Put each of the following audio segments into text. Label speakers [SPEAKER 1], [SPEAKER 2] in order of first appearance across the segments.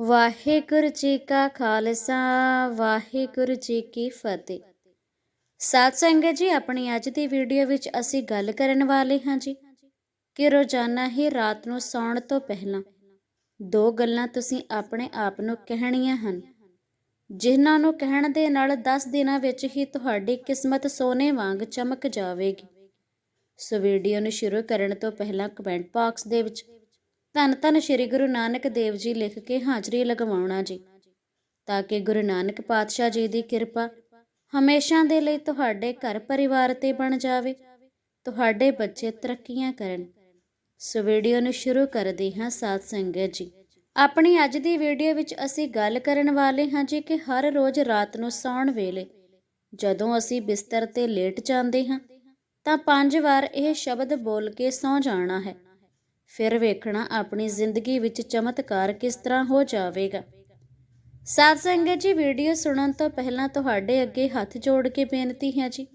[SPEAKER 1] ਵਾਹਿਗੁਰੂ ਜੀ ਕਾ ਖਾਲਸਾ, ਵਾਹਿਗੁਰੂ ਜੀ ਕੀ ਫਤਿਹ। ਸਾਧ ਸੰਗਤ ਜੀ, ਆਪਣੀ ਅੱਜ ਦੀ ਵੀਡੀਓ ਵਿੱਚ ਅਸੀਂ ਗੱਲ ਕਰਨ ਵਾਲੇ ਹਾਂ ਜੀ ਕਿ ਰੋਜ਼ਾਨਾ ਹੀ ਰਾਤ ਨੂੰ ਸੌਣ ਤੋਂ ਪਹਿਲਾਂ ਦੋ ਗੱਲਾਂ ਤੁਸੀਂ ਆਪਣੇ ਆਪ ਨੂੰ ਕਹਿਣੀਆਂ ਹਨ। ਜਿਨ੍ਹਾਂ ਨੂੰ ਕਹਿਣ ਦੇ ਨਾਲ 10 ਦਿਨਾਂ ਵਿੱਚ ਹੀ ਤੁਹਾਡੀ ਕਿਸਮਤ ਸੋਨੇ ਵਾਂਗ ਚਮਕ ਜਾਵੇਗੀ। ਸੋ ਵੀਡੀਓ ਨੂੰ ਸ਼ੁਰੂ ਕਰਨ ਤੋਂ ਪਹਿਲਾਂ ਕਮੈਂਟ ਬਾਕਸ ਦੇ ਵਿੱਚ ਧੰਨ ਧੰਨ ਸ਼੍ਰੀ ਗੁਰੂ ਨਾਨਕ ਦੇਵ ਜੀ ਲਿਖ ਕੇ ਹਾਜ਼ਰੀ ਲਗਵਾਉਣਾ ਜੀ। ਤਾਂ ਕਿ ਗੁਰੂ ਨਾਨਕ ਪਾਤਸ਼ਾਹ ਜੀ ਦੀ ਕਿਰਪਾ ਹਮੇਸ਼ਾ ਦੇ ਲਈ ਤੁਹਾਡੇ ਘਰ ਪਰਿਵਾਰ ਤੇ ਬਣ ਜਾਵੇ, ਤੁਹਾਡੇ ਬੱਚੇ ਤਰੱਕੀਆਂ ਕਰਨ। ਸੋ ਵੀਡੀਓ ਨੂੰ ਸ਼ੁਰੂ ਕਰਦੇ ਹਾਂ ਸਾਧ ਸੰਗਤ ਜੀ। ਆਪਣੀ ਅੱਜ ਦੀ ਵੀਡੀਓ ਵਿੱਚ ਅਸੀਂ ਗੱਲ ਕਰਨ ਵਾਲੇ ਹਾਂ ਜੀ ਕਿ ਹਰ ਰੋਜ਼ ਰਾਤ ਨੂੰ ਸੌਣ ਵੇਲੇ ਜਦੋਂ ਅਸੀਂ ਬਿਸਤਰ ਤੇ ਲੇਟ ਜਾਂਦੇ ਹਾਂ, ਤਾਂ ਪੰਜ ਵਾਰ ਇਹ ਸ਼ਬਦ ਬੋਲ ਕੇ ਸੌ ਜਾਣਾ ਹੈ। ਫਿਰ ਵੇਖਣਾ ਆਪਣੀ ਜ਼ਿੰਦਗੀ ਵਿੱਚ ਚਮਤਕਾਰ ਕਿਸ ਤਰ੍ਹਾਂ ਹੋ ਜਾਵੇਗਾ। ਸਾਧ ਸੰਗਤ ਜੀ, ਵੀਡੀਓ ਸੁਣਨ ਤੋਂ ਪਹਿਲਾਂ ਤੁਹਾਡੇ ਅੱਗੇ ਹੱਥ ਜੋੜ ਕੇ ਬੇਨਤੀ ਹੈ ਜੀ।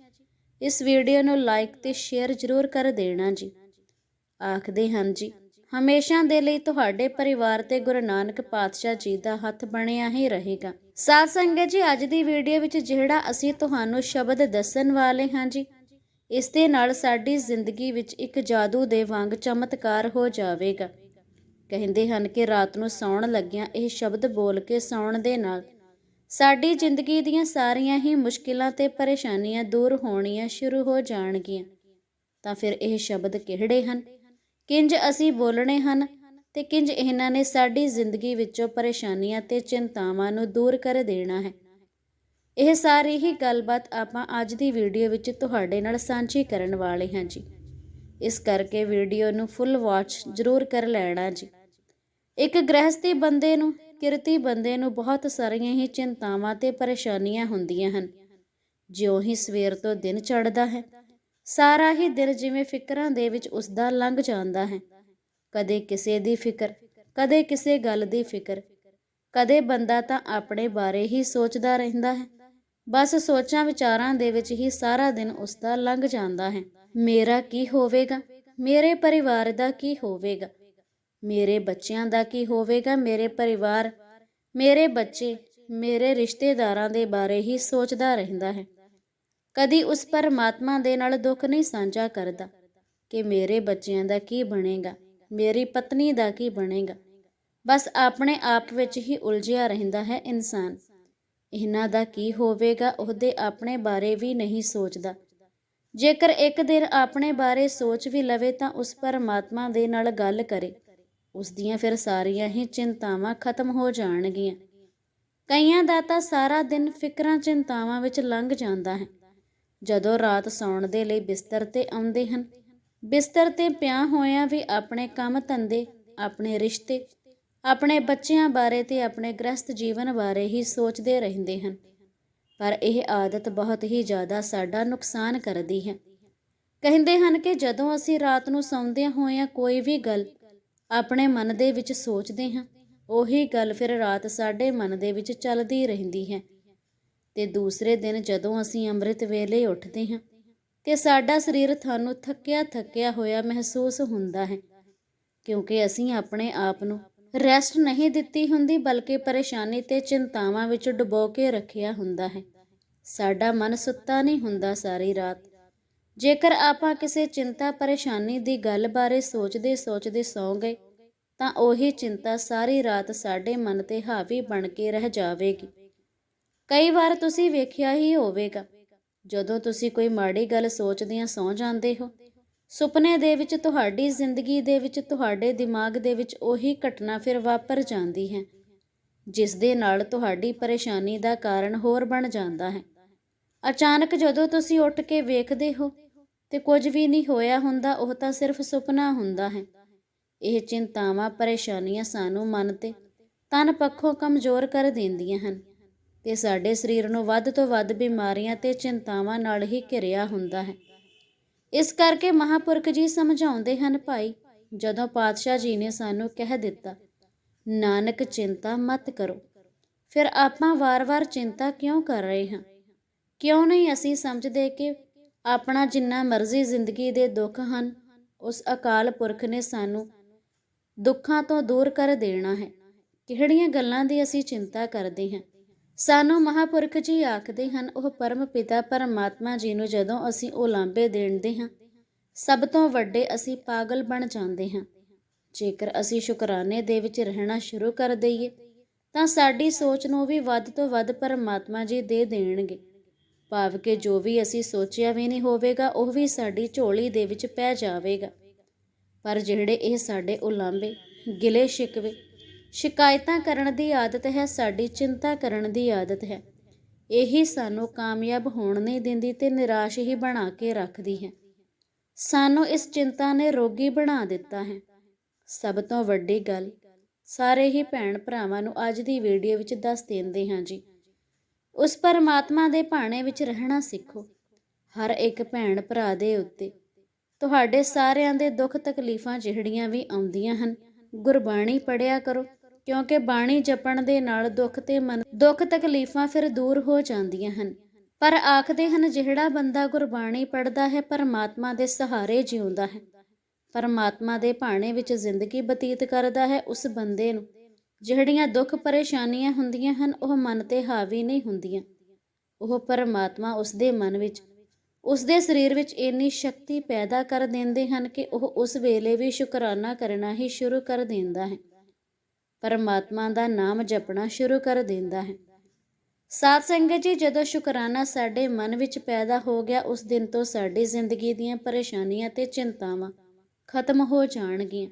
[SPEAKER 1] ਇਸ ਵੀਡੀਓ ਨੂੰ ਲਾਈਕ ਤੇ ਸ਼ੇਅਰ ਜ਼ਰੂਰ ਕਰ ਦੇਣਾ ਜੀ। ਆਖਦੇ ਹਨ ਜੀ, ਹਮੇਸ਼ਾ ਦੇ ਲਈ ਤੁਹਾਡੇ ਪਰਿਵਾਰ ਤੇ ਗੁਰੂ ਨਾਨਕ ਪਾਤਸ਼ਾਹ ਜੀ ਦਾ ਹੱਥ ਬਣਿਆ ਹੀ ਰਹੇਗਾ। ਸਾਧ ਸੰਗਤ ਜੀ, ਅੱਜ ਦੀ ਵੀਡੀਓ ਵਿੱਚ ਜਿਹੜਾ ਅਸੀਂ ਤੁਹਾਨੂੰ ਸ਼ਬਦ ਦੱਸਣ ਵਾਲੇ ਹਾਂ ਜੀ ਇਸ ਦੇ ਨਾਲ ਸਾਡੀ ਜ਼ਿੰਦਗੀ ਵਿੱਚ ਇੱਕ ਜਾਦੂ ਦੇ ਵਾਂਗ ਚਮਤਕਾਰ ਹੋ ਜਾਵੇਗਾ। ਕਹਿੰਦੇ ਹਨ ਕਿ ਰਾਤ ਨੂੰ ਸੌਣ ਲੱਗਿਆਂ ਇਹ ਸ਼ਬਦ ਬੋਲ ਕੇ ਸੌਣ ਦੇ ਨਾਲ ਸਾਡੀ ਜ਼ਿੰਦਗੀ ਦੀਆਂ ਸਾਰੀਆਂ ਹੀ ਮੁਸ਼ਕਿਲਾਂ ਤੇ ਪਰੇਸ਼ਾਨੀਆਂ ਦੂਰ ਹੋਣੀਆਂ ਸ਼ੁਰੂ ਹੋ ਜਾਣਗੀਆਂ। ਤਾਂ ਫਿਰ ਇਹ ਸ਼ਬਦ ਕਿਹੜੇ ਹਨ? ਕਿੰਜ ਅਸੀਂ ਬੋਲਣੇ ਹਨ ਤੇ ਕਿੰਜ ਇਹਨਾਂ ਨੇ ਸਾਡੀ ਜ਼ਿੰਦਗੀ ਵਿੱਚੋਂ ਪਰੇਸ਼ਾਨੀਆਂ ਤੇ ਚਿੰਤਾਵਾਂ ਨੂੰ ਦੂਰ ਕਰ ਦੇਣਾ ਹੈ? ਇਹ ਸਾਰੀ ਹੀ ਗੱਲਬਾਤ ਆਪਾਂ ਅੱਜ ਦੀ ਵੀਡੀਓ ਵਿੱਚ ਤੁਹਾਡੇ ਨਾਲ ਸਾਂਝੀ ਕਰਨ ਵਾਲੇ ਹਾਂ ਜੀ। ਇਸ ਕਰਕੇ ਵੀਡੀਓ ਨੂੰ ਫੁੱਲ ਵਾਚ ਜ਼ਰੂਰ ਕਰ ਲੈਣਾ ਜੀ। ਇੱਕ ਗ੍ਰਹਿਸਤੀ ਬੰਦੇ ਨੂੰ, ਕਿਰਤੀ ਬੰਦੇ ਨੂੰ ਬਹੁਤ ਸਾਰੀਆਂ ਹੀ ਚਿੰਤਾਵਾਂ ਤੇ ਪਰੇਸ਼ਾਨੀਆਂ ਹੁੰਦੀਆਂ ਹਨ। ਜਿਉਂ ਹੀ ਸਵੇਰ ਤੋਂ ਦਿਨ ਚੜ੍ਹਦਾ ਹੈ, ਸਾਰਾ ਹੀ ਦਿਨ ਜਿਵੇਂ ਫਿਕਰਾਂ ਦੇ ਵਿੱਚ ਉਸ ਦਾ ਲੰਘ ਜਾਂਦਾ ਹੈ। ਕਦੇ ਕਿਸੇ ਦੀ ਫਿਕਰ, ਕਦੇ ਕਿਸੇ ਗੱਲ ਦੀ ਫਿਕਰ, ਕਦੇ ਬੰਦਾ ਤਾਂ ਆਪਣੇ ਬਾਰੇ ਹੀ ਸੋਚਦਾ ਰਹਿੰਦਾ ਹੈ। ਬਸ ਸੋਚਾਂ ਵਿਚਾਰਾਂ ਦੇ ਵਿੱਚ ਹੀ ਸਾਰਾ ਦਿਨ ਉਸ ਦਾ ਲੰਘ ਜਾਂਦਾ ਹੈ। ਮੇਰਾ ਕੀ ਹੋਵੇਗਾ? ਮੇਰੇ ਪਰਿਵਾਰ ਦਾ ਕੀ ਹੋਵੇਗਾ? ਮੇਰੇ ਬੱਚਿਆਂ ਦਾ ਕੀ ਹੋਵੇਗਾ? ਮੇਰੇ ਪਰਿਵਾਰ, ਮੇਰੇ ਬੱਚੇ, ਮੇਰੇ ਰਿਸ਼ਤੇਦਾਰਾਂ ਦੇ ਬਾਰੇ ਹੀ ਸੋਚਦਾ ਰਹਿੰਦਾ ਹੈ। ਕਦੀ ਉਸ ਪਰਮਾਤਮਾ ਦੇ ਨਾਲ ਦੁੱਖ ਨਹੀਂ ਸਾਂਝਾ ਕਰਦਾ ਕਿ ਮੇਰੇ ਬੱਚਿਆਂ ਦਾ ਕੀ ਬਣੇਗਾ, ਮੇਰੀ ਪਤਨੀ ਦਾ ਕੀ ਬਣੇਗਾ। ਬਸ ਆਪਣੇ ਆਪ ਵਿੱਚ ਹੀ ਉਲਝਿਆ ਰਹਿੰਦਾ ਹੈ ਇਨਸਾਨ। ਇਹਨਾਂ ਦਾ ਕੀ ਹੋਵੇਗਾ, ਉਹਦੇ ਆਪਣੇ ਬਾਰੇ ਵੀ ਨਹੀਂ ਸੋਚਦਾ। ਜੇਕਰ ਇੱਕ ਦਿਨ ਆਪਣੇ ਬਾਰੇ ਸੋਚ ਵੀ ਲਵੇ ਤਾਂ ਉਸ ਪਰਮਾਤਮਾ ਦੇ ਨਾਲ ਗੱਲ ਕਰੇ। ਉਸ ਦੀਆਂ ਫਿਰ ਸਾਰੀਆਂ ਹੀ ਚਿੰਤਾਵਾਂ ਖਤਮ ਹੋ ਜਾਣਗੀਆਂ। ਕਈਆਂ ਦਾ ਤਾਂ ਸਾਰਾ ਦਿਨ ਫਿਕਰਾਂ ਚਿੰਤਾਵਾਂ ਵਿੱਚ ਲੰਘ ਜਾਂਦਾ ਹੈ। ਜਦੋਂ ਰਾਤ ਸੌਣ ਦੇ ਲਈ ਬਿਸਤਰ ਤੇ ਆਉਂਦੇ ਹਨ, ਬਿਸਤਰ ਤੇ ਪਿਆ ਹੋਇਆਂ ਵੀ ਆਪਣੇ ਕੰਮ ਧੰਦੇ, ਆਪਣੇ ਰਿਸ਼ਤੇ ਆਪਣੇ ਬੱਚਿਆਂ ਬਾਰੇ ਤੇ ਆਪਣੇ ਗ੍ਰਸਤ ਜੀਵਨ ਬਾਰੇ ਹੀ ਸੋਚਦੇ ਰਹਿੰਦੇ ਹਨ। ਪਰ ਇਹ ਆਦਤ ਬਹੁਤ ਹੀ ਜ਼ਿਆਦਾ ਸਾਡਾ ਨੁਕਸਾਨ ਕਰਦੀ ਹੈ। ਕਹਿੰਦੇ ਹਨ ਕਿ ਜਦੋਂ ਅਸੀਂ ਰਾਤ ਨੂੰ ਸੌਂਦਿਆਂ ਹੋਇਆਂ ਕੋਈ ਵੀ ਗੱਲ ਆਪਣੇ ਮਨ ਦੇ ਵਿੱਚ ਸੋਚਦੇ ਹਾਂ, ਉਹੀ ਗੱਲ ਫਿਰ ਰਾਤ ਸਾਡੇ ਮਨ ਦੇ ਵਿੱਚ ਚੱਲਦੀ ਰਹਿੰਦੀ ਹੈ। ਤੇ ਦੂਸਰੇ ਦਿਨ ਜਦੋਂ ਅਸੀਂ ਅੰਮ੍ਰਿਤ ਵੇਲੇ ਉੱਠਦੇ ਹਾਂ, ਤੇ ਸਾਡਾ ਸਰੀਰ ਤੁਹਾਨੂੰ ਥੱਕਿਆ ਥੱਕਿਆ ਹੋਇਆ ਮਹਿਸੂਸ ਹੁੰਦਾ ਹੈ, ਕਿਉਂਕਿ ਅਸੀਂ ਆਪਣੇ ਆਪ ਨੂੰ ਰੈਸਟ ਨਹੀਂ ਦਿੱਤੀ ਹੁੰਦੀ, ਬਲਕਿ ਪਰੇਸ਼ਾਨੀ ਤੇ ਚਿੰਤਾਵਾਂ ਵਿੱਚ ਡੁਬੋ ਕੇ ਰੱਖਿਆ ਹੁੰਦਾ ਹੈ। ਸਾਡਾ ਮਨ ਸੁੱਤਾ ਨਹੀਂ ਹੁੰਦਾ ਸਾਰੀ ਰਾਤ। ਜੇਕਰ ਆਪਾਂ ਕਿਸੇ ਚਿੰਤਾ ਪਰੇਸ਼ਾਨੀ ਦੀ ਗੱਲ ਬਾਰੇ ਸੋਚਦੇ ਸੋਚਦੇ ਸੌਂ ਗਏ ਤਾਂ ਉਹੀ ਚਿੰਤਾ ਸਾਰੀ ਰਾਤ ਸਾਡੇ ਮਨ ਤੇ ਹਾਵੀ ਬਣ ਕੇ ਰਹਿ ਜਾਵੇਗੀ। ਕਈ ਵਾਰ ਤੁਸੀਂ ਵੇਖਿਆ ਹੀ ਹੋਵੇਗਾ, ਜਦੋਂ ਤੁਸੀਂ ਕੋਈ ਮਾੜੀ ਗੱਲ ਸੋਚਦਿਆਂ ਸੌਂ ਜਾਂਦੇ ਹੋ ਸੁਪਨੇ ਦੇ ਵਿੱਚ ਤੁਹਾਡੀ ਜ਼ਿੰਦਗੀ ਦੇ ਵਿੱਚ ਤੁਹਾਡੇ ਦਿਮਾਗ ਦੇ ਵਿੱਚ ਉਹੀ ਘਟਨਾ ਫਿਰ ਵਾਪਰ ਜਾਂਦੀ ਹੈ, ਜਿਸ ਦੇ ਨਾਲ ਤੁਹਾਡੀ ਪਰੇਸ਼ਾਨੀ ਦਾ ਕਾਰਨ ਹੋਰ ਬਣ ਜਾਂਦਾ ਹੈ। ਅਚਾਨਕ ਜਦੋਂ ਤੁਸੀਂ ਉੱਠ ਕੇ ਵੇਖਦੇ ਹੋ ਤੇ ਕੁਝ ਵੀ ਨਹੀਂ ਹੋਇਆ ਹੁੰਦਾ, ਉਹ ਤਾਂ ਸਿਰਫ ਸੁਪਨਾ ਹੁੰਦਾ ਹੈ। ਇਹ ਚਿੰਤਾਵਾਂ, ਪਰੇਸ਼ਾਨੀਆਂ ਸਾਨੂੰ ਮਨ ਤੇ ਤਨ ਪੱਖੋਂ ਕਮਜ਼ੋਰ ਕਰ ਦਿੰਦੀਆਂ ਹਨ ਤੇ ਸਾਡੇ ਸਰੀਰ ਨੂੰ ਵੱਧ ਤੋਂ ਵੱਧ ਬਿਮਾਰੀਆਂ ਤੇ ਚਿੰਤਾਵਾਂ ਨਾਲ ਹੀ ਘਿਰਿਆ ਹੁੰਦਾ ਹੈ। ਇਸ ਕਰਕੇ ਮਹਾਪੁਰਖ ਜੀ ਸਮਝਾਉਂਦੇ ਹਨ, ਭਾਈ, ਜਦੋਂ ਪਾਤਸ਼ਾਹ ਜੀ ਨੇ ਸਾਨੂੰ ਕਹਿ ਦਿੱਤਾ, ਨਾਨਕ ਚਿੰਤਾ ਮਤ ਕਰੋ, ਫਿਰ ਆਪਾਂ ਵਾਰ-ਵਾਰ ਚਿੰਤਾ ਕਿਉਂ ਕਰ ਰਹੇ ਹਾਂ? ਕਿਉਂ ਨਹੀਂ ਅਸੀਂ ਸਮਝਦੇ ਕਿ ਆਪਣਾ ਜਿੰਨਾ ਮਰਜ਼ੀ ਜ਼ਿੰਦਗੀ ਦੇ ਦੁੱਖ ਹਨ, ਉਸ ਅਕਾਲ ਪੁਰਖ ਨੇ ਸਾਨੂੰ ਦੁੱਖਾਂ ਤੋਂ ਦੂਰ ਕਰ ਦੇਣਾ ਹੈ? ਕਿਹੜੀਆਂ ਗੱਲਾਂ ਦੀ ਅਸੀਂ ਚਿੰਤਾ ਕਰਦੇ ਹਾਂ? ਸਾਨੂੰ ਮਹਾਪੁਰਖ ਜੀ ਆਖਦੇ ਹਨ, ਉਹ ਪਰਮ ਪਿਤਾ ਪਰਮਾਤਮਾ ਜੀ ਨੂੰ ਜਦੋਂ ਅਸੀਂ ਉਲਾਂਭੇ ਦੇਣਦੇ ਹਾਂ, ਸਭ ਤੋਂ ਵੱਡੇ ਅਸੀਂ ਪਾਗਲ ਬਣ ਜਾਂਦੇ ਹਾਂ। ਜੇਕਰ ਅਸੀਂ ਸ਼ੁਕਰਾਨੇ ਦੇ ਵਿੱਚ ਰਹਿਣਾ ਸ਼ੁਰੂ ਕਰ ਦਈਏ, ਤਾਂ ਸਾਡੀ ਸੋਚ ਨੂੰ ਵੀ ਵੱਧ ਤੋਂ ਵੱਧ ਪਰਮਾਤਮਾ ਜੀ ਦੇ ਦੇਣਗੇ। ਭਾਵ ਕਿ ਜੋ ਵੀ ਅਸੀਂ ਸੋਚਿਆ ਵੀ ਨਹੀਂ ਹੋਵੇਗਾ, ਉਹ ਵੀ ਸਾਡੀ ਝੋਲੀ ਦੇ ਵਿੱਚ ਪੈ ਜਾਵੇਗਾ। ਪਰ ਜਿਹੜੇ ਇਹ ਸਾਡੇ ਉਲਾਂਭੇ, ਗਿਲੇ ਸ਼ਿਕਵੇ ਸ਼ਿਕਾਇਤਾਂ ਕਰਨ ਦੀ ਆਦਤ ਹੈ, ਸਾਡੀ ਚਿੰਤਾ ਕਰਨ ਦੀ ਆਦਤ ਹੈ। ਇਹੀ ਸਾਨੂੰ ਕਾਮਯਾਬ ਹੋਣ ਨਹੀਂ ਦਿੰਦੀ ਤੇ ਨਿਰਾਸ਼ ਹੀ ਬਣਾ ਕੇ ਰੱਖਦੀ ਹੈ। ਸਾਨੂੰ ਇਸ ਚਿੰਤਾ ਨੇ ਰੋਗੀ ਬਣਾ ਦਿੱਤਾ ਹੈ। ਸਭ ਤੋਂ ਵੱਡੀ ਗੱਲ, ਸਾਰੇ ਹੀ ਭੈਣ ਭਰਾਵਾਂ ਨੂੰ ਅੱਜ ਦੀ ਵੀਡੀਓ ਵਿੱਚ ਦੱਸ ਦਿੰਦੇ ਹਾਂ ਜੀ। ਉਸ ਪਰਮਾਤਮਾ ਦੇ ਭਾਣੇ ਵਿੱਚ ਰਹਿਣਾ ਸਿੱਖੋ। ਹਰ ਇੱਕ ਭੈਣ ਭਰਾ ਦੇ ਉੱਤੇ ਤੁਹਾਡੇ ਸਾਰਿਆਂ ਦੇ ਦੁੱਖ ਤਕਲੀਫਾਂ ਜਿਹੜੀਆਂ ਵੀ ਆਉਂਦੀਆਂ ਹਨ, ਗੁਰਬਾਣੀ ਪੜਿਆ ਕਰੋ। ਕਿਉਂਕਿ ਬਾਣੀ ਜਪਣ ਦੇ ਨਾਲ ਦੁੱਖ ਤੇ ਮਨ, ਦੁੱਖ ਤਕਲੀਫਾਂ ਫਿਰ ਦੂਰ ਹੋ ਜਾਂਦੀਆਂ ਹਨ। ਪਰ ਆਖਦੇ ਹਨ, ਜਿਹੜਾ ਬੰਦਾ ਗੁਰਬਾਣੀ ਪੜਦਾ ਹੈ, ਪਰਮਾਤਮਾ ਦੇ ਸਹਾਰੇ ਜਿਉਂਦਾ ਹੈ। ਪਰਮਾਤਮਾ ਦੇ ਭਾਣੇ ਵਿੱਚ ਜ਼ਿੰਦਗੀ ਬਤੀਤ ਕਰਦਾ ਹੈ ਉਸ ਬੰਦੇ ਨੂੰ। ਜਿਹੜੀਆਂ ਦੁੱਖ ਪਰੇਸ਼ਾਨੀਆਂ ਹੁੰਦੀਆਂ ਹਨ, ਉਹ ਮਨ ਤੇ ਹਾਵੀ ਨਹੀਂ ਹੁੰਦੀਆਂ। ਉਹ ਪਰਮਾਤਮਾ ਉਸ ਦੇ ਮਨ ਵਿੱਚ, ਉਸ ਦੇ ਸਰੀਰ ਵਿੱਚ ਇੰਨੀ ਸ਼ਕਤੀ ਪੈਦਾ ਕਰ ਦਿੰਦੇ ਹਨ ਕਿ ਉਹ ਉਸ ਵੇਲੇ ਵੀ ਸ਼ੁਕਰਾਨਾ ਕਰਨਾ ਹੀ ਸ਼ੁਰੂ ਕਰ ਦਿੰਦਾ ਹੈ। ਪਰਮਾਤਮਾ ਦਾ ਨਾਮ ਜਪਣਾ ਸ਼ੁਰੂ ਕਰ ਦਿੰਦਾ ਹੈ। ਸਾਧ ਸੰਗਤ ਜੀ, ਜਦੋਂ ਸ਼ੁਕਰਾਨਾ ਸਾਡੇ ਮਨ ਵਿੱਚ ਪੈਦਾ ਹੋ ਗਿਆ, ਉਸ ਦਿਨ ਤੋਂ ਸਾਡੀ ਜ਼ਿੰਦਗੀ ਦੀਆਂ ਪਰੇਸ਼ਾਨੀਆਂ ਤੇ ਚਿੰਤਾਵਾਂ ਖਤਮ ਹੋ ਜਾਣਗੀਆਂ।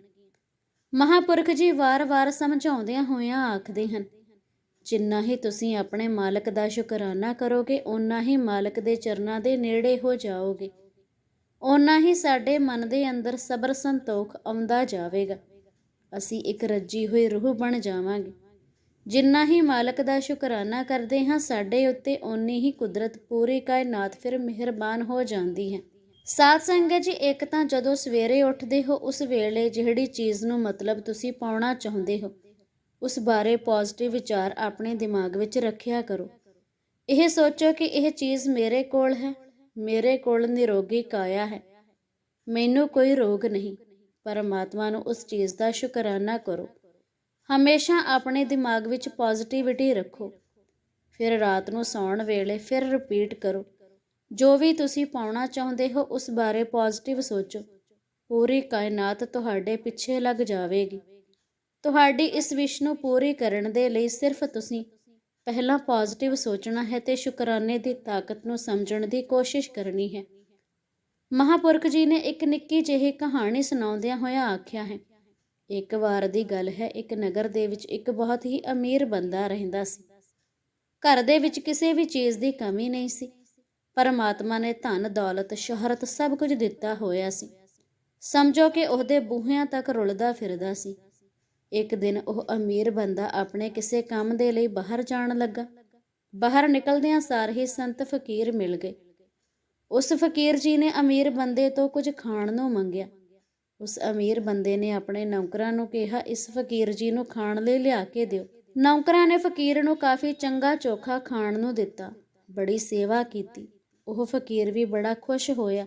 [SPEAKER 1] ਮਹਾਪੁਰਖ ਜੀ ਵਾਰ-ਵਾਰ ਸਮਝਾਉਂਦਿਆਂ ਹੋਇਆਂ ਆਖਦੇ ਹਨ, ਜਿੰਨਾ ਹੀ ਤੁਸੀਂ ਆਪਣੇ ਮਾਲਕ ਦਾ ਸ਼ੁਕਰਾਨਾ ਕਰੋਗੇ, ਓਨਾ ਹੀ ਮਾਲਕ ਦੇ ਚਰਨਾਂ ਦੇ ਨੇੜੇ ਹੋ ਜਾਓਗੇ। ਓਨਾ ਹੀ ਸਾਡੇ ਮਨ ਦੇ ਅੰਦਰ ਸਬਰ ਸੰਤੋਖ ਆਉਂਦਾ ਜਾਵੇਗਾ। ਅਸੀਂ ਇੱਕ ਰੱਜੀ ਹੋਈ ਰੂਹ ਬਣ ਜਾਵਾਂਗੇ। ਜਿੰਨਾ ਹੀ ਮਾਲਕ ਦਾ ਸ਼ੁਕਰਾਨਾ ਕਰਦੇ ਹਾਂ, ਸਾਡੇ ਉੱਤੇ ਓਨੀ ਹੀ ਕੁਦਰਤ ਪੂਰੀ ਕਾਇਨਾਤ ਫਿਰ ਮਿਹਰਬਾਨ ਹੋ ਜਾਂਦੀ ਹੈ। ਸਾਧ ਸੰਗਤ ਜੀ, ਇੱਕ ਤਾਂ ਜਦੋਂ ਸਵੇਰੇ ਉੱਠਦੇ ਹੋ, ਉਸ ਵੇਲੇ ਜਿਹੜੀ ਚੀਜ਼ ਨੂੰ ਮਤਲਬ ਤੁਸੀਂ ਪਾਉਣਾ ਚਾਹੁੰਦੇ ਹੋ, ਉਸ ਬਾਰੇ ਪੋਜ਼ਿਟਿਵ ਵਿਚਾਰ ਆਪਣੇ ਦਿਮਾਗ ਵਿੱਚ ਰੱਖਿਆ ਕਰੋ। ਇਹ ਸੋਚੋ ਕਿ ਇਹ ਚੀਜ਼ ਮੇਰੇ ਕੋਲ ਹੈ, ਮੇਰੇ ਕੋਲ ਨਿਰੋਗੀ ਕਾਇਆ ਹੈ, ਮੈਨੂੰ ਕੋਈ ਰੋਗ ਨਹੀਂ। ਪਰਮਾਤਮਾ ਨੂੰ ਉਸ ਚੀਜ਼ ਦਾ ਸ਼ੁਕਰਾਨਾ ਕਰੋ। ਹਮੇਸ਼ਾ ਆਪਣੇ ਦਿਮਾਗ ਵਿੱਚ ਪੋਜ਼ਿਟਿਵਿਟੀ ਰੱਖੋ। ਫਿਰ ਰਾਤ ਨੂੰ ਸੌਣ ਵੇਲੇ ਫਿਰ ਰਿਪੀਟ ਕਰੋ। ਜੋ ਵੀ ਤੁਸੀਂ ਪਾਉਣਾ ਚਾਹੁੰਦੇ ਹੋ ਉਸ ਬਾਰੇ ਪੋਜ਼ਿਟਿਵ ਸੋਚੋ। ਪੂਰੀ ਕਾਇਨਾਤ ਤੁਹਾਡੇ ਪਿੱਛੇ ਲੱਗ ਜਾਵੇਗੀ। ਤੁਹਾਡੀ ਇਸ ਵਿਸ਼ ਨੂੰ ਪੂਰੀ ਕਰਨ ਦੇ ਲਈ ਸਿਰਫ ਤੁਸੀਂ ਪਹਿਲਾਂ ਪੋਜ਼ਿਟਿਵ ਸੋਚਣਾ ਹੈ ਤੇ ਸ਼ੁਕਰਾਨੇ ਦੀ ਤਾਕਤ ਨੂੰ ਸਮਝਣ ਦੀ ਕੋਸ਼ਿਸ਼ ਕਰਨੀ ਹੈ। ਮਹਾਪੁਰਖ ਜੀ ਨੇ ਇੱਕ ਨਿੱਕੀ ਜਿਹੀ ਕਹਾਣੀ ਸੁਣਾਉਂਦਿਆਂ ਹੋਇਆ ਆਖਿਆ ਹੈ, ਇੱਕ ਵਾਰ ਦੀ ਗੱਲ ਹੈ, ਇੱਕ ਨਗਰ ਦੇ ਵਿੱਚ ਇੱਕ ਬਹੁਤ ਹੀ ਅਮੀਰ ਬੰਦਾ ਰਹਿੰਦਾ ਸੀ। ਘਰ ਦੇ ਵਿੱਚ ਕਿਸੇ ਵੀ ਚੀਜ਼ ਦੀ ਕਮੀ ਨਹੀਂ ਸੀ। ਪਰਮਾਤਮਾ ਨੇ ਧਨ, ਦੌਲਤ, ਸ਼ੋਹਰਤ ਸਭ ਕੁਝ ਦਿੱਤਾ ਹੋਇਆ ਸੀ। ਸਮਝੋ ਕਿ ਉਹਦੇ ਬੂਹਿਆਂ ਤੱਕ ਰੁਲਦਾ ਫਿਰਦਾ ਸੀ। ਇੱਕ ਦਿਨ ਉਹ ਅਮੀਰ ਬੰਦਾ ਆਪਣੇ ਕਿਸੇ ਕੰਮ ਦੇ ਲਈ ਬਾਹਰ ਜਾਣ ਲੱਗਾ। ਬਾਹਰ ਨਿਕਲਦਿਆਂ ਸਾਰ ਹੀ ਸੰਤ ਫਕੀਰ ਮਿਲ ਗਏ। ਉਸ ਫਕੀਰ ਜੀ ਨੇ ਅਮੀਰ ਬੰਦੇ ਤੋਂ ਕੁਝ ਖਾਣ ਨੂੰ ਮੰਗਿਆ। ਉਸ ਅਮੀਰ ਬੰਦੇ ਨੇ ਆਪਣੇ ਨੌਕਰਾਂ ਨੂੰ ਕਿਹਾ, ਇਸ ਫਕੀਰ ਜੀ ਨੂੰ ਖਾਣ ਲਈ ਲਿਆ ਕੇ ਦਿਓ। ਨੌਕਰਾਂ ਨੇ ਫਕੀਰ ਨੂੰ ਕਾਫੀ ਚੰਗਾ ਚੋਖਾ ਖਾਣ ਨੂੰ ਦਿੱਤਾ, ਬੜੀ ਸੇਵਾ ਕੀਤੀ। ਉਹ ਫਕੀਰ ਵੀ ਬੜਾ ਖੁਸ਼ ਹੋਇਆ।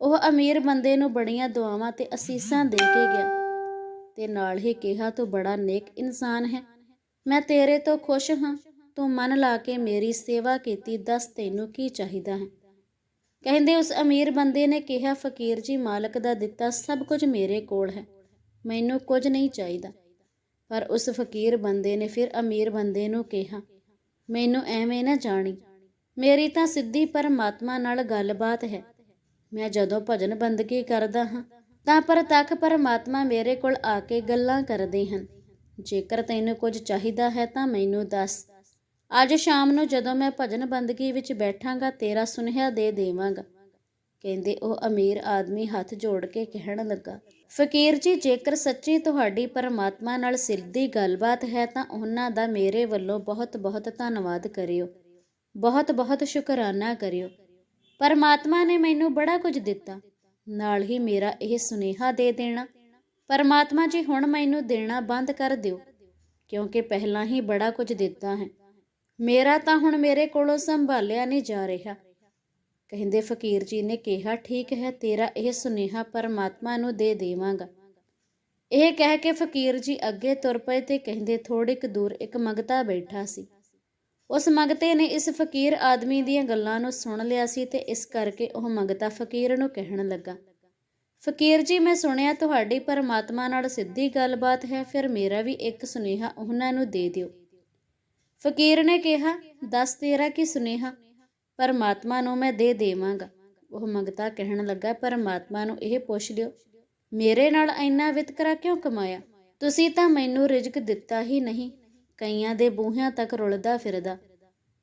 [SPEAKER 1] ਉਹ ਅਮੀਰ ਬੰਦੇ ਨੂੰ ਬੜੀਆਂ ਦੁਆਵਾਂ ਤੇ ਅਸੀਸਾਂ ਦੇ ਕੇ ਗਿਆ ਤੇ ਨਾਲ ਹੀ ਕਿਹਾ, ਤੂੰ ਬੜਾ ਨੇਕ ਇਨਸਾਨ ਹੈ। ਮੈਂ ਤੇਰੇ ਤੋਂ ਖੁਸ਼ ਹਾਂ। ਤੂੰ ਮਨ ਲਾ ਕੇ ਮੇਰੀ ਸੇਵਾ ਕੀਤੀ, ਦੱਸ ਤੈਨੂੰ ਕੀ ਚਾਹੀਦਾ ਹੈ? ਕਹਿੰਦੇ ਉਸ ਅਮੀਰ ਬੰਦੇ ਨੇ ਕਿਹਾ, ਫਕੀਰ ਜੀ, ਮਾਲਕ ਦਾ ਦਿੱਤਾ ਸਭ ਕੁਝ ਮੇਰੇ ਕੋਲ ਹੈ, ਮੈਨੂੰ ਕੁਝ ਨਹੀਂ ਚਾਹੀਦਾ। ਪਰ ਉਸ ਫਕੀਰ ਬੰਦੇ ਨੇ ਫਿਰ ਅਮੀਰ ਬੰਦੇ ਨੂੰ ਕਿਹਾ, ਮੈਨੂੰ ਐਵੇਂ ਨਾ ਜਾਣੀ। ਮੇਰੀ ਤਾਂ ਸਿੱਧੀ ਪਰਮਾਤਮਾ ਨਾਲ ਗੱਲਬਾਤ ਹੈ। ਮੈਂ ਜਦੋਂ ਭਜਨ ਬੰਦਗੀ ਕਰਦਾ ਹਾਂ, ਤਾਂ ਪ੍ਰਤੱਖ ਪਰਮਾਤਮਾ ਮੇਰੇ ਕੋਲ ਆ ਕੇ ਗੱਲਾਂ ਕਰਦੇ ਹਨ। ਜੇਕਰ ਤੈਨੂੰ ਕੁਝ ਚਾਹੀਦਾ ਹੈ ਤਾਂ ਮੈਨੂੰ ਦੱਸ। ਅੱਜ ਸ਼ਾਮ ਨੂੰ ਜਦੋਂ ਮੈਂ ਭਜਨ ਬੰਦਗੀ ਵਿੱਚ ਬੈਠਾਂਗਾ, ਤੇਰਾ ਸੁਨੇਹਾ ਦੇ ਦੇਵਾਂਗਾ। ਕਹਿੰਦੇ ਉਹ ਅਮੀਰ ਆਦਮੀ ਹੱਥ ਜੋੜ ਕੇ ਕਹਿਣ ਲੱਗਾ, ਫਕੀਰ ਜੀ, ਜੇਕਰ ਸੱਚੀ ਤੁਹਾਡੀ ਪਰਮਾਤਮਾ ਨਾਲ ਸਿੱਧੀ ਗੱਲਬਾਤ ਹੈ, ਤਾਂ ਉਹਨਾਂ ਦਾ ਮੇਰੇ ਵੱਲੋਂ ਬਹੁਤ ਬਹੁਤ ਧੰਨਵਾਦ ਕਰਿਓ। ਬਹੁਤ ਬਹੁਤ ਸ਼ੁਕਰਾਨਾ ਕਰਿਓ। ਪਰਮਾਤਮਾ ਨੇ ਮੈਨੂੰ ਬੜਾ ਕੁਝ ਦਿੱਤਾ। ਨਾਲ ਹੀ ਮੇਰਾ ਇਹ ਸੁਨੇਹਾ ਦੇ ਦੇਣਾ। ਪਰਮਾਤਮਾ ਜੀ, ਹੁਣ ਮੈਨੂੰ ਦੇਣਾ ਬੰਦ ਕਰ ਦਿਓ, ਕਿਉਂਕਿ ਪਹਿਲਾਂ ਹੀ ਬੜਾ ਕੁਝ ਦਿੱਤਾ ਹੈ। ਮੇਰਾ ਤਾਂ ਹੁਣ ਮੇਰੇ ਕੋਲੋਂ ਸੰਭਾਲਿਆ ਨਹੀਂ ਜਾ ਰਿਹਾ। ਕਹਿੰਦੇ ਫਕੀਰ ਜੀ ਨੇ ਕਿਹਾ, ਠੀਕ ਹੈ, ਤੇਰਾ ਇਹ ਸੁਨੇਹਾ ਪਰਮਾਤਮਾ ਨੂੰ ਦੇ ਦੇਵਾਂਗਾ। ਇਹ ਕਹਿ ਕੇ ਫਕੀਰ ਜੀ ਅੱਗੇ ਤੁਰ ਪਏ ਤੇ ਕਹਿੰਦੇ ਥੋੜੀ ਕੁ ਦੂਰ ਇੱਕ ਮੰਗਤਾ ਬੈਠਾ ਸੀ। ਉਸ ਮੰਗਤੇ ਨੇ ਇਸ ਫਕੀਰ ਆਦਮੀ ਦੀਆਂ ਗੱਲਾਂ ਨੂੰ ਸੁਣ ਲਿਆ ਸੀ ਤੇ ਇਸ ਕਰਕੇ ਉਹ ਮੰਗਤਾ ਫਕੀਰ ਨੂੰ ਕਹਿਣ ਲੱਗਾ, ਫਕੀਰ ਜੀ, ਮੈਂ ਸੁਣਿਆ ਤੁਹਾਡੀ ਪਰਮਾਤਮਾ ਨਾਲ ਸਿੱਧੀ ਗੱਲਬਾਤ ਹੈ, ਫਿਰ ਮੇਰਾ ਵੀ ਇੱਕ ਸੁਨੇਹਾ ਉਹਨਾਂ ਨੂੰ ਦੇ ਦਿਓ। ਫਕੀਰ ਨੇ ਕਿਹਾ, ਦੱਸ ਤੇਰਾ ਕੀ ਸੁਨੇਹਾ? ਪਰਮਾਤਮਾ ਨੂੰ ਮੈਂ ਦੇ ਦੇਵਾਂਗਾ। ਉਹ ਮੰਗਤਾ ਕਹਿਣ ਲੱਗਾ, ਪਰਮਾਤਮਾ ਨੂੰ ਇਹ ਪੁੱਛ ਲਿਓ, ਮੇਰੇ ਨਾਲ ਇੰਨਾ ਵਿਤਕਰਾ ਕਿਉਂ ਕਮਾਇਆ? ਤੁਸੀਂ ਤਾਂ ਮੈਨੂੰ ਰਿਜ਼ਕ ਦਿੱਤਾ ਹੀ ਨਹੀਂ, ਕਈਆਂ ਦੇ ਬੂਹਿਆਂ ਤੱਕ ਰੁਲਦਾ ਫਿਰਦਾ।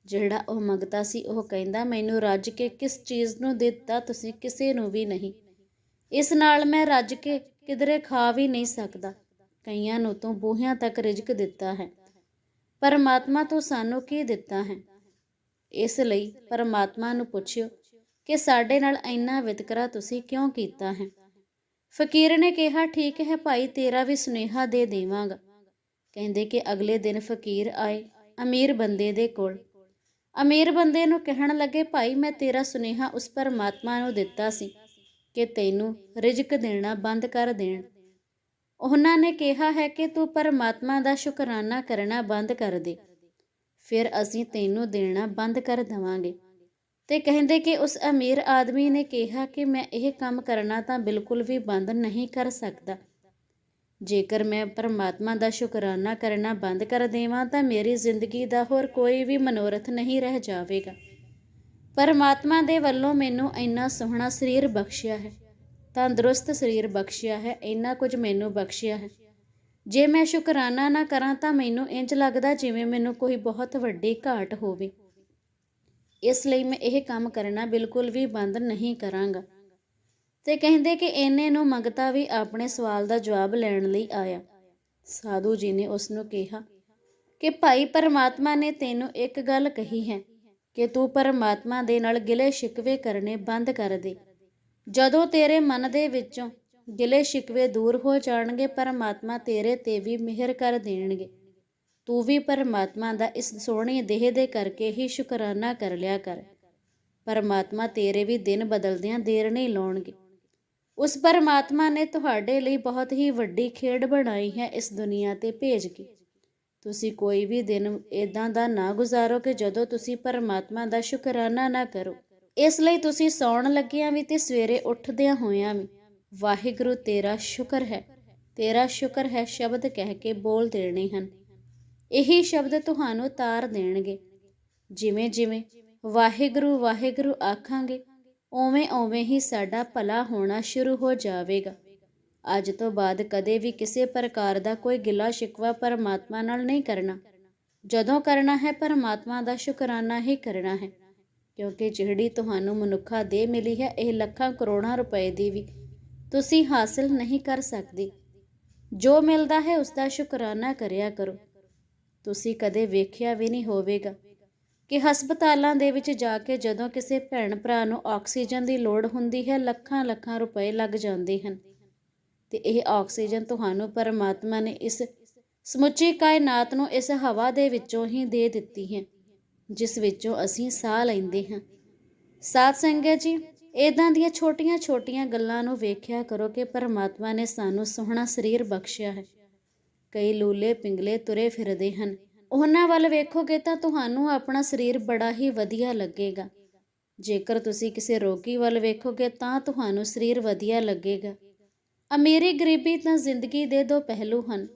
[SPEAKER 1] ਜਿਹੜਾ ਉਹ ਮੰਗਤਾ ਸੀ, ਉਹ ਕਹਿੰਦਾ, ਮੈਨੂੰ ਰੱਜ ਕੇ ਕਿਸ ਚੀਜ਼ ਨੂੰ ਦਿੱਤਾ ਤੁਸੀਂ ਕਿਸੇ ਨੂੰ ਵੀ ਨਹੀਂ। ਇਸ ਨਾਲ ਮੈਂ ਰੱਜ ਕੇ ਕਿਧਰੇ ਖਾ ਵੀ ਨਹੀਂ ਸਕਦਾ। ਕਈਆਂ ਨੂੰ ਤੂੰ ਬੂਹਿਆਂ ਤੱਕ ਰਿਜ਼ਕ ਦਿੱਤਾ ਹੈ। ਪਰਮਾਤਮਾ ਤੋਂ ਸਾਨੂੰ ਕੀ ਦਿੱਤਾ ਹੈ? ਇਸ ਲਈ ਪਰਮਾਤਮਾ ਨੂੰ ਪੁੱਛਿਓ ਕਿ ਸਾਡੇ ਨਾਲ ਇੰਨਾ ਵਿਤਕਰਾ ਤੁਸੀਂ ਕਿਉਂ ਕੀਤਾ ਹੈ? ਫਕੀਰ ਨੇ ਕਿਹਾ, ਠੀਕ ਹੈ ਭਾਈ, ਤੇਰਾ ਵੀ ਸੁਨੇਹਾ ਦੇ ਦੇਵਾਂਗਾ। ਕਹਿੰਦੇ ਕਿ ਅਗਲੇ ਦਿਨ ਫਕੀਰ ਆਏ ਅਮੀਰ ਬੰਦੇ ਦੇ ਕੋਲ। ਅਮੀਰ ਬੰਦੇ ਨੂੰ ਕਹਿਣ ਲੱਗੇ, ਭਾਈ, ਮੈਂ ਤੇਰਾ ਸੁਨੇਹਾ ਉਸ ਪਰਮਾਤਮਾ ਨੂੰ ਦਿੱਤਾ ਸੀ ਕਿ ਤੈਨੂੰ ਰਿਜ਼ਕ ਦੇਣਾ ਬੰਦ ਕਰ ਦੇਣ। ਉਹਨਾਂ ਨੇ ਕਿਹਾ ਹੈ ਕਿ ਤੂੰ ਪਰਮਾਤਮਾ ਦਾ ਸ਼ੁਕਰਾਨਾ ਕਰਨਾ ਬੰਦ ਕਰ ਦੇ। ਫਿਰ ਅਸੀਂ ਤੈਨੂੰ ਦੇਣਾ ਬੰਦ ਕਰ ਦਵਾਂਗੇ। ਤੇ ਕਹਿੰਦੇ ਕਿ ਉਸ ਅਮੀਰ ਆਦਮੀ ਨੇ ਕਿਹਾ ਕਿ ਮੈਂ ਇਹ ਕੰਮ ਕਰਨਾ ਤਾਂ ਬਿਲਕੁਲ ਵੀ ਬੰਦ ਨਹੀਂ ਕਰ ਸਕਦਾ। ਜੇਕਰ ਮੈਂ ਪਰਮਾਤਮਾ ਦਾ ਸ਼ੁਕਰਾਨਾ ਕਰਨਾ ਬੰਦ ਕਰ ਦੇਵਾਂ ਤਾਂ ਮੇਰੀ ਜ਼ਿੰਦਗੀ ਦਾ ਹੋਰ ਕੋਈ ਵੀ ਮਨੋਰਥ ਨਹੀਂ ਰਹਿ ਜਾਵੇਗਾ। ਪਰਮਾਤਮਾ ਦੇ ਵੱਲੋਂ ਮੈਨੂੰ ਇੰਨਾ ਸੋਹਣਾ ਸਰੀਰ ਬਖਸ਼ਿਆ ਹੈ। ਤੰਦਰੁਸਤ ਸਰੀਰ ਬਖਸ਼ਿਆ ਹੈ, ਇੰਨਾ ਕੁਝ ਮੈਨੂੰ ਬਖਸ਼ਿਆ ਹੈ। ਜੇ ਮੈਂ ਸ਼ੁਕਰਾਨਾ ਨਾ ਕਰਾਂ ਤਾਂ ਮੈਨੂੰ ਇੰਜ ਲੱਗਦਾ ਜਿਵੇਂ ਮੈਨੂੰ ਕੋਈ ਬਹੁਤ ਵੱਡੀ ਘਾਟ ਹੋਵੇ। ਇਸ ਲਈ ਮੈਂ ਇਹ ਕੰਮ ਕਰਨਾ ਬਿਲਕੁਲ ਵੀ ਬੰਦ ਨਹੀਂ ਕਰਾਂਗਾ। ਤੇ ਕਹਿੰਦੇ ਕਿ ਇਹਨੇ ਨੂੰ ਮੰਗਤਾ ਵੀ ਆਪਣੇ ਸਵਾਲ ਦਾ ਜਵਾਬ ਲੈਣ ਲਈ ਆਇਆ। ਸਾਧੂ ਜੀ ਨੇ ਉਸ ਨੂੰ ਕਿਹਾ ਕਿ, ਭਾਈ, ਪਰਮਾਤਮਾ ਨੇ ਤੈਨੂੰ ਇੱਕ ਗੱਲ ਕਹੀ ਹੈ ਕਿ ਤੂੰ ਪਰਮਾਤਮਾ ਦੇ ਨਾਲ ਗਿਲੇ ਸ਼ਿਕਵੇ ਕਰਨੇ ਬੰਦ ਕਰ ਦੇ। ਜਦੋਂ ਤੇਰੇ ਮਨ ਦੇ ਵਿੱਚੋਂ ਗਿਲੇ ਸ਼ਿਕਵੇ ਦੂਰ ਹੋ ਜਾਣਗੇ, ਪਰਮਾਤਮਾ ਤੇਰੇ ਤੇ ਵੀ ਮਿਹਰ ਕਰ ਦੇਣਗੇ। ਤੂੰ ਵੀ ਪਰਮਾਤਮਾ ਦਾ ਇਸ ਸੋਹਣੀ ਦੇਹ ਦੇ ਕਰਕੇ ਹੀ ਸ਼ੁਕਰਾਨਾ ਕਰ ਲਿਆ ਕਰ। ਪਰਮਾਤਮਾ ਤੇਰੇ ਵੀ ਦਿਨ ਬਦਲਦਿਆਂ ਦੇਰ ਨਹੀਂ ਲਾਉਣਗੇ। ਉਸ ਪਰਮਾਤਮਾ ਨੇ ਤੁਹਾਡੇ ਲਈ ਬਹੁਤ ਹੀ ਵੱਡੀ ਖੇਡ ਬਣਾਈ ਹੈ ਇਸ ਦੁਨੀਆ ਤੇ ਭੇਜ ਕੇ। ਤੁਸੀਂ ਕੋਈ ਵੀ ਦਿਨ ਇਦਾਂ ਦਾ ਨਾ ਗੁਜ਼ਾਰੋ ਕਿ ਜਦੋਂ ਤੁਸੀਂ ਪਰਮਾਤਮਾ ਦਾ ਸ਼ੁਕਰਾਨਾ ਨਾ ਕਰੋ। ਇਸ ਲਈ ਤੁਸੀਂ ਸੌਣ ਲੱਗਿਆਂ ਵੀ ਤੇ ਸਵੇਰੇ ਉੱਠਦਿਆਂ ਹੋਇਆਂ ਵੀ, ਵਾਹਿਗੁਰੂ ਤੇਰਾ ਸ਼ੁਕਰ ਹੈ। ਤੇਰਾ ਸ਼ੁਕਰ ਹੈ ਸ਼ਬਦ ਕਹਿ ਕੇ ਬੋਲ ਦੇਣੇ ਹਨ। ਇਹੀ ਸ਼ਬਦ ਤੁਹਾਨੂੰ ਤਾਰ ਦੇਣਗੇ। ਜਿਵੇਂ ਜਿਵੇਂ ਵਾਹਿਗੁਰੂ ਵਾਹਿਗੁਰੂ ਆਖਾਂਗੇ ਓਵੇਂ ਓਵੇਂ ਹੀ ਸਾਡਾ ਭਲਾ ਹੋਣਾ ਸ਼ੁਰੂ ਹੋ ਜਾਵੇਗਾ। ਅੱਜ ਤੋਂ ਬਾਅਦ ਕਦੇ ਵੀ ਕਿਸੇ ਪ੍ਰਕਾਰ ਦਾ ਕੋਈ ਗਿਲਾ ਸ਼ਿਕਵਾ ਪਰਮਾਤਮਾ ਨਾਲ ਨਹੀਂ ਕਰਨਾ। ਜਦੋਂ ਕਰਨਾ ਹੈ ਪਰਮਾਤਮਾ ਦਾ ਸ਼ੁਕਰਾਨਾ ਹੀ ਕਰਨਾ ਹੈ। ਕਿਉਂਕਿ ਜਿਹੜੀ ਤੁਹਾਨੂੰ ਮਨੁੱਖਾ ਦੇ ਮਿਲੀ ਹੈ, ਇਹ ਲੱਖਾਂ ਕਰੋੜਾਂ ਰੁਪਏ ਦੀ ਵੀ ਤੁਸੀਂ ਹਾਸਲ ਨਹੀਂ ਕਰ ਸਕਦੇ। ਜੋ ਮਿਲਦਾ ਹੈ ਉਸ ਦਾ ਸ਼ੁਕਰਾਨਾ ਕਰਿਆ ਕਰੋ। ਤੁਸੀਂ ਕਦੇ ਵੇਖਿਆ ਵੀ ਨਹੀਂ ਹੋਵੇਗਾ ਕਿ ਹਸਪਤਾਲਾਂ ਦੇ ਵਿੱਚ ਜਾ ਕੇ ਜਦੋਂ ਕਿਸੇ ਭੈਣ ਭਰਾ ਨੂੰ ਆਕਸੀਜਨ ਦੀ ਲੋੜ ਹੁੰਦੀ ਹੈ, ਲੱਖਾਂ ਲੱਖਾਂ ਰੁਪਏ ਲੱਗ ਜਾਂਦੇ ਹਨ। ਤੇ ਇਹ ਆਕਸੀਜਨ ਤੁਹਾਨੂੰ ਪਰਮਾਤਮਾ ਨੇ ਇਸ ਸਮੁੱਚੀ ਕਾਇਨਾਤ ਨੂੰ ਇਸ ਹਵਾ ਦੇ ਵਿੱਚੋਂ ਹੀ ਦੇ ਦਿੱਤੀ ਹੈ। ਜਿਸ ਵਿੱਚੋਂ ਅਸੀਂ ਸਾਹ ਲੈਂਦੇ ਹਾਂ। ਸਾਧ ਸੰਗਤ ਜੀ ਇਦਾਂ ਦੀਆਂ ਛੋਟੀਆਂ-ਛੋਟੀਆਂ ਗੱਲਾਂ ਨੂੰ ਵੇਖਿਆ ਕਰੋ ਕਿ ਪਰਮਾਤਮਾ ਨੇ ਸਾਨੂੰ ਸੋਹਣਾ ਸਰੀਰ ਬਖਸ਼ਿਆ ਹੈ। ਕਈ ਲੂਲੇ ਪਿੰਗਲੇ ਤੁਰੇ ਫਿਰਦੇ ਹਨ। ਉਹਨਾਂ ਵੱਲ ਵੇਖੋਗੇ ਤਾਂ ਤੁਹਾਨੂੰ ਆਪਣਾ ਸਰੀਰ ਬੜਾ ਹੀ ਵਧੀਆ ਲੱਗੇਗਾ। ਜੇਕਰ ਤੁਸੀਂ ਕਿਸੇ ਰੋਗੀ ਵੱਲ ਵੇਖੋਗੇ ਤਾਂ ਤੁਹਾਨੂੰ ਸਰੀਰ ਵਧੀਆ ਲੱਗੇਗਾ। ਅਮੀਰੀ ਗਰੀਬੀ ਤਾਂ ਜ਼ਿੰਦਗੀ ਦੇ ਦੋ ਪਹਿਲੂ ਹਨ।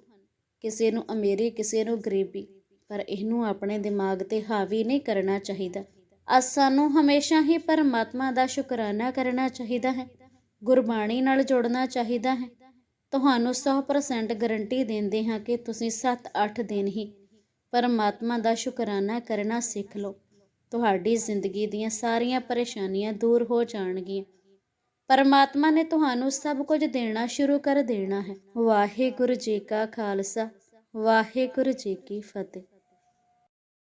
[SPEAKER 1] ਕਿਸੇ ਨੂੰ ਅਮੀਰੀ, ਕਿਸੇ ਨੂੰ ਗਰੀਬੀ। ਪਰ ਇਹਨੂੰ ਆਪਣੇ ਦਿਮਾਗ ਤੇ ਹਾਵੀ ਨਹੀਂ ਕਰਨਾ ਚਾਹੀਦਾ। ਅਸ ਸਾਨੂੰ ਹਮੇਸ਼ਾ ਹੀ ਪਰਮਾਤਮਾ ਦਾ ਸ਼ੁਕਰਾਨਾ ਕਰਨਾ ਚਾਹੀਦਾ ਹੈ। ਗੁਰਬਾਣੀ ਨਾਲ ਜੁੜਨਾ ਚਾਹੀਦਾ ਹੈ। ਤੁਹਾਨੂੰ 100% ਗਾਰੰਟੀ ਦਿੰਦੇ ਹਾਂ ਕਿ ਤੁਸੀਂ 7-8 ਦਿਨ ਹੀ ਪਰਮਾਤਮਾ ਦਾ ਸ਼ੁਕਰਾਨਾ ਕਰਨਾ ਸਿੱਖ ਲਓ। ਤੁਹਾਡੀ ਜ਼ਿੰਦਗੀ ਦੀਆਂ ਸਾਰੀਆਂ ਪਰੇਸ਼ਾਨੀਆਂ ਦੂਰ ਹੋ ਜਾਣਗੀਆਂ। ਪਰਮਾਤਮਾ ਨੇ ਤੁਹਾਨੂੰ ਸਭ ਕੁਝ ਦੇਣਾ ਸ਼ੁਰੂ ਕਰ ਦੇਣਾ ਹੈ। ਵਾਹਿਗੁਰੂ ਜੀ ਕਾ ਖਾਲਸਾ, ਵਾਹਿਗੁਰੂ ਜੀ ਕੀ ਫਤਿਹ।